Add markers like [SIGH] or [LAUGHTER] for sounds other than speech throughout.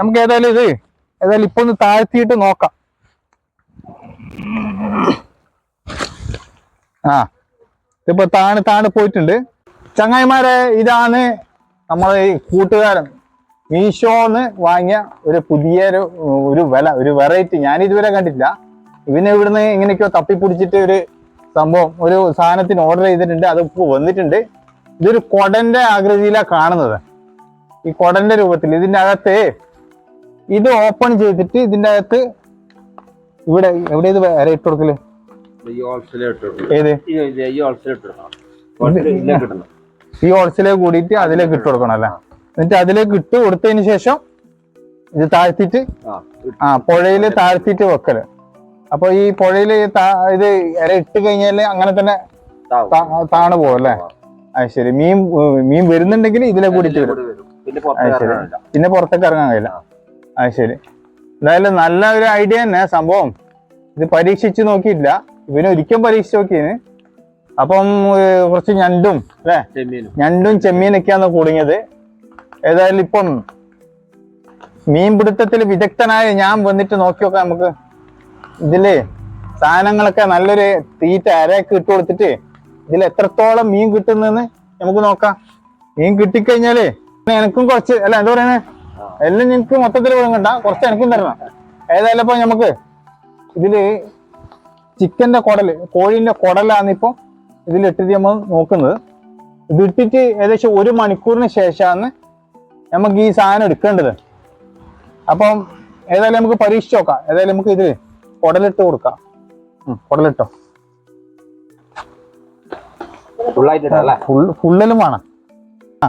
നമുക്ക് ഏതായാലും ഇത് ഏതായാലും ഇപ്പൊ ഒന്ന് താഴ്ത്തിയിട്ട് നോക്കാം. ആ ഇതിപ്പോ താണ് താണ് പോയിട്ടുണ്ട്. ചങ്ങായിമാരെ ഇതാണ് നമ്മളെ ഈ കൂട്ടുകാരൻ. മീഷോന്ന് വാങ്ങിയ ഒരു പുതിയ ഒരു വില ഒരു വെറൈറ്റി ഞാൻ ഇതുവരെ കണ്ടിട്ടില്ല. ഇവന് ഇവിടുന്ന് എങ്ങനെയൊക്കെയോ തപ്പിപ്പിടിച്ചിട്ട് ഒരു സംഭവം ഒരു സാധനത്തിന് ഓർഡർ ചെയ്തിട്ടുണ്ട്. അത് ഇപ്പോൾ വന്നിട്ടുണ്ട്. ഇതൊരു കൊടന്റെ ആകൃതിയിലാണ് കാണുന്നത്. ഈ കൊടന്റെ രൂപത്തിൽ ഇതിന്റെ അകത്ത് ഇത് ഓപ്പൺ ചെയ്തിട്ട് ഇതിന്റെ അകത്ത് ഇവിടെ എവിടെ ഇത് വരെ ഇട്ട് കൊടുക്കൽ ഏത്? ഈ ഹോൾസെയിലേക്ക് കൂടിയിട്ട് അതിലേക്ക് ഇട്ട് കൊടുക്കണം അല്ലേ? എന്നിട്ട് അതിലേക്ക് ഇട്ട് കൊടുത്തതിന് ശേഷം ഇത് താഴ്ത്തിട്ട് ആ പുഴയിൽ താഴ്ത്തിട്ട് വെക്കൽ. അപ്പൊ ഈ പുഴയിൽ ഇത് ഇര ഇട്ട് കഴിഞ്ഞാൽ അങ്ങനെ തന്നെ താണു പോവല്ലേ അത് ശരി. മീൻ മീൻ വരുന്നുണ്ടെങ്കിൽ ഇതിലെ കൂടിയിട്ട് വരും. പിന്നെ പുറത്തേക്ക് ഇറങ്ങാൻ കഴിയില്ല. അത് ശരി. എന്തായാലും നല്ല ഒരു ഐഡിയ തന്നെ സംഭവം. ഇത് പരീക്ഷിച്ച് നോക്കിയില്ല ഇവന് ഒരിക്കലും പരീക്ഷിച്ച് നോക്കിയതിന് അപ്പം കുറച്ച് ഞണ്ടും അല്ലേ? ഞണ്ടും ചെമ്മീനൊക്കെയാണ് കുടുങ്ങിയത് ഏതായാലും ഇപ്പം മീൻപിടുത്തത്തിൽ വിദഗ്ധനായ ഞാൻ വന്നിട്ട് നോക്കി നോക്കാം നമുക്ക്. ഇതിൽ സാധനങ്ങളൊക്കെ നല്ലൊരു തീറ്റ അരയൊക്കെ ഇട്ട് കൊടുത്തിട്ട് ഇതിൽ എത്രത്തോളം മീൻ കിട്ടുന്നെന്ന് നമുക്ക് നോക്കാം. മീൻ കിട്ടിക്കഴിഞ്ഞാൽ എനക്കും കുറച്ച് അല്ല എന്താ പറയുന്നത് എല്ലാം നിങ്ങൾക്ക് മൊത്തത്തിൽ കൊടുക്കണ്ട കുറച്ച് എനിക്കും തരണം. ഏതായാലും ഇപ്പൊ നമുക്ക് ഇതിൽ ചിക്കന്റെ കുടൽ കോഴീന്റെ കുടലാണ് ഇപ്പൊ ഇതിലിട്ടിട്ട് നമ്മൾ നോക്കുന്നത്. ഇതിട്ടിട്ട് ഏകദേശം ഒരു മണിക്കൂറിന് ശേഷമാണ് നമുക്ക് ഈ സാധനം എടുക്കേണ്ടത്. അപ്പം ഏതായാലും നമുക്ക് പരീക്ഷിച്ച് നോക്കാം. ഏതായാലും നമുക്ക് ഇതിൽ കുടലിട്ട് കൊടുക്കാം. കുടലിട്ടോ? ഫുള്ളായിട്ട് ഫുള്ളിലും വേണം. ആ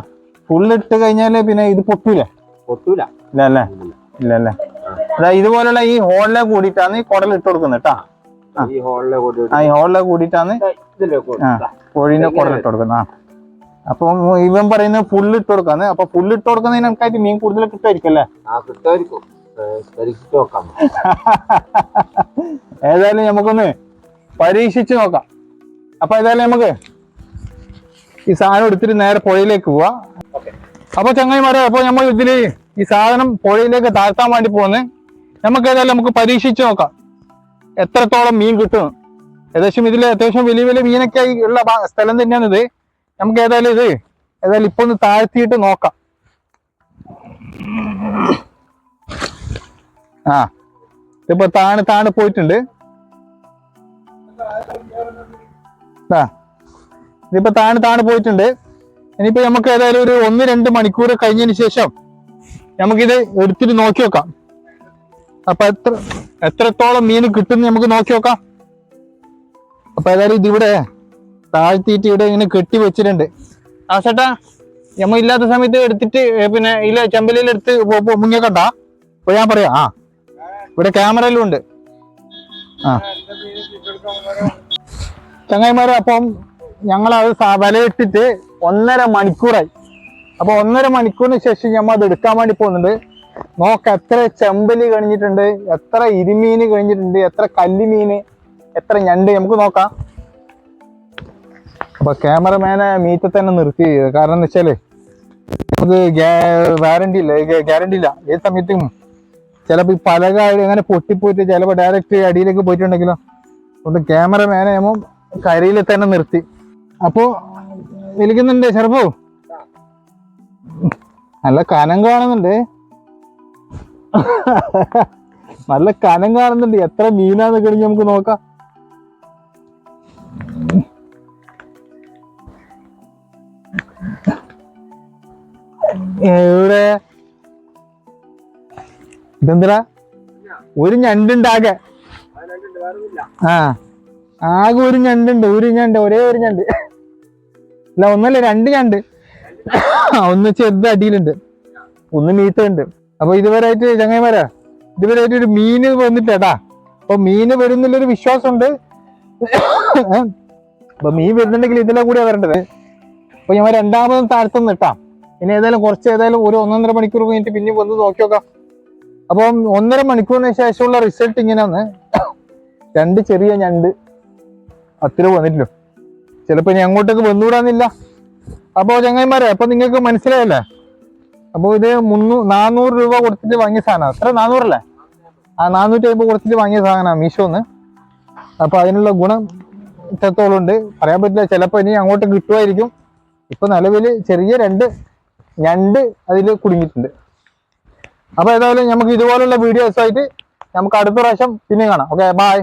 ഫുള്ളിട്ട് കഴിഞ്ഞാൽ പിന്നെ ഇത് പൊട്ടൂലേ? പൊട്ടൂല. ഇല്ല അല്ലേ ഇല്ല അല്ലേ അതാ ഇതുപോലുള്ള ഈ ഹോളിലെ കൂടിയിട്ടാണ് ഈ കുടൽ ഇട്ട് കൊടുക്കുന്നത് കേട്ടാ. ഈ ഹോളിലെ ആ ഈ ഹോളിലെ കൂടിയിട്ടാണ് കോഴീനെ കുടലിട്ട് കൊടുക്കുന്നത്. ആ. അപ്പം ഇവൻ പറയുന്നത് ഫുള്ള് ഇട്ട് കൊടുക്കാന്ന്. അപ്പൊ ഫുള്ള് ഇട്ട് കൊടുക്കുന്നതിന് നമുക്കായിട്ട് മീൻ കൂടുതൽ കിട്ടുമായിരിക്കും അല്ലേ? കിട്ടുമായിരിക്കും. [LAUGHS] ഏതായാലും നമുക്കൊന്ന് പരീക്ഷിച്ച് നോക്കാം. അപ്പൊ ഏതായാലും നമുക്ക് ഈ സാധനം എടുത്തിട്ട് നേരെ പുഴയിലേക്ക് പോവാ. അപ്പൊ ചങ്ങായിമാരെ അപ്പൊ നമ്മൾ ഇതിൽ ഈ സാധനം പുഴയിലേക്ക് താഴ്ത്താൻ വേണ്ടി പോകുന്നു നമുക്ക് ഏതായാലും നമുക്ക് പരീക്ഷിച്ച് നോക്കാം. എത്രത്തോളം മീൻ കിട്ടും. ഏകദേശം ഇതിൽ അത്യാവശ്യം വലിയ വലിയ മീനൊക്കെ ഉള്ള സ്ഥലം തന്നെയാണ് ഇത്. നമുക്ക് ഏതായാലും ഇത് ഏതായാലും ഇപ്പൊ ഒന്ന് താഴ്ത്തിയിട്ട് നോക്കാം. ആ ഇതിപ്പോ താണ് താണ് പോയിട്ടുണ്ട്. ഇതിപ്പോ താണ് താണ് പോയിട്ടുണ്ട്. ഇനിയിപ്പോ നമുക്ക് ഏതായാലും ഒരു ഒന്ന് രണ്ട് മണിക്കൂർ കഴിഞ്ഞതിന് ശേഷം നമുക്കിത് എടുത്തിട്ട് നോക്കി നോക്കാം. അപ്പൊ എത്ര എത്രത്തോളം മീൻ കിട്ടും നമുക്ക് നോക്കി നോക്കാം. അപ്പൊ ഏതായാലും ഇതിവിടെ താഴ്ത്തിയിട്ട് ഇവിടെ ഇങ്ങനെ കെട്ടി വെച്ചിട്ടുണ്ട്. ആ ചേട്ടാ നമ്മ ഇല്ലാത്ത സമയത്ത് എടുത്തിട്ട് പിന്നെ ഇല്ല ചെമ്പലിൽ എടുത്ത് മുങ്ങിയക്കണ്ട? അപ്പൊ ഞാൻ പറയാം. ആ ഇവിടെ ക്യാമറയിലും ഉണ്ട്. ആ. ചങ്ങായിമാരെ അപ്പം ഞങ്ങൾ അത് വലയിട്ടിട്ട് ഒന്നര മണിക്കൂറായി. അപ്പൊ ഒന്നര മണിക്കൂറിന് ശേഷം ഞമ്മ അത് എടുക്കാൻ വേണ്ടി പോകുന്നുണ്ട്. നോക്ക എത്ര ചെമ്പലി കഴിഞ്ഞിട്ടുണ്ട് എത്ര ഇരുമീൻ കഴിഞ്ഞിട്ടുണ്ട് എത്ര കല്ലുമീൻ എത്ര ഞണ്ട്. നമുക്ക് നോക്കാം. അപ്പൊ ക്യാമറമാനെ മീറ്റ തന്നെ നിർത്തി. കാരണം എന്ന് വെച്ചാൽ നമുക്ക് വാറണ്ടി ഇല്ല. ഗ്യാരണ്ടി ഇല്ല. ഏത് സമയത്തും ചിലപ്പോ ഈ പലക അങ്ങനെ പൊട്ടിപ്പോയിട്ട് ചിലപ്പോ ഡയറക്റ്റ് അടിയിലേക്ക് പോയിട്ടുണ്ടെങ്കിലോ അതുകൊണ്ട് ക്യാമറമാനെ നമ്മൾ കരയിൽ തന്നെ നിർത്തി. അപ്പോ വിളിക്കുന്നുണ്ട് ചെറുപ്പു നല്ല കനം കാണുന്നുണ്ട്. നല്ല കനം കാണുന്നുണ്ട്. എത്ര മീനാന്ന് കഴിഞ്ഞ് നമുക്ക് നോക്കാം. എവിടെ? ഇതെന്തിനാ? ഒരു ഞണ്ടുണ്ടാകെ. ആ. ആകെ ഒരു ഞണ്ടുണ്ട്. ഒരു ഞണ്ട്. ഒരേ ഒരു ഞണ്ട്. അല്ല ഒന്നല്ല രണ്ട് ഞണ്ട്. ഒന്ന് ചെറുത് അടിയിലുണ്ട്. ഒന്ന് മീത്തുണ്ട് അപ്പൊ ഇതുവരെയായിട്ട് ചങ്ങായിമാരാ ഇതുവരെയായിട്ട് ഒരു മീന് വന്നിട്ടേട്ടാ അപ്പൊ മീന് വരുന്നില്ലൊരു വിശ്വാസമുണ്ട്. അപ്പൊ മീൻ വരുന്നുണ്ടെങ്കിൽ ഇതിലെ കൂടെ വരേണ്ടത്. അപ്പൊ ഞാൻ രണ്ടാമതും താഴ്ത്തുന്നു ഇട്ടാ ഇനി ഏതായാലും കുറച്ച് ഏതായാലും ഒരു ഒന്നൊന്നര മണിക്കൂർ കഴിഞ്ഞിട്ട് പിന്നെ വന്ന് നോക്കി നോക്കാം. അപ്പം ഒന്നര മണിക്കൂറിന് ശേഷമുള്ള റിസൾട്ട് ഇങ്ങനെയാണ്. രണ്ട് ചെറിയ ഞണ്ട്. അത്ര വന്നിട്ടില്ലോ ചിലപ്പോ ഇനി അങ്ങോട്ടേക്ക് വന്നുകൂടാന്നില്ല അപ്പോൾ ചങ്ങായിമാരെ അപ്പൊ നിങ്ങൾക്ക് മനസ്സിലായല്ലേ? അപ്പോൾ ഇത് മുന്നൂ നാനൂറ് രൂപ കൊടുത്തിട്ട് വാങ്ങിയ സാധനമാണ് അത്ര നാനൂറല്ലേ ആ നാനൂറ്റി അമ്പത് കൊടുത്തിട്ട് വാങ്ങിയ സാധനമാണ് മീഷോന്ന് അപ്പൊ അതിനുള്ള ഗുണം ഇത്രത്തോളം ഉണ്ട് പറയാൻ പറ്റില്ല ചിലപ്പോൾ ഇനി അങ്ങോട്ട് കിട്ടുമായിരിക്കും. ഇപ്പൊ നിലവിൽ ചെറിയ രണ്ട് ഞണ്ട് അതിൽ കുടുങ്ങിയിട്ടുണ്ട്. അപ്പൊ ഏതായാലും നമുക്ക് ഇതുപോലുള്ള വീഡിയോസ് ആയിട്ട് നമുക്ക് അടുത്ത പ്രാവശ്യം പിന്നെ കാണാം. Okay bye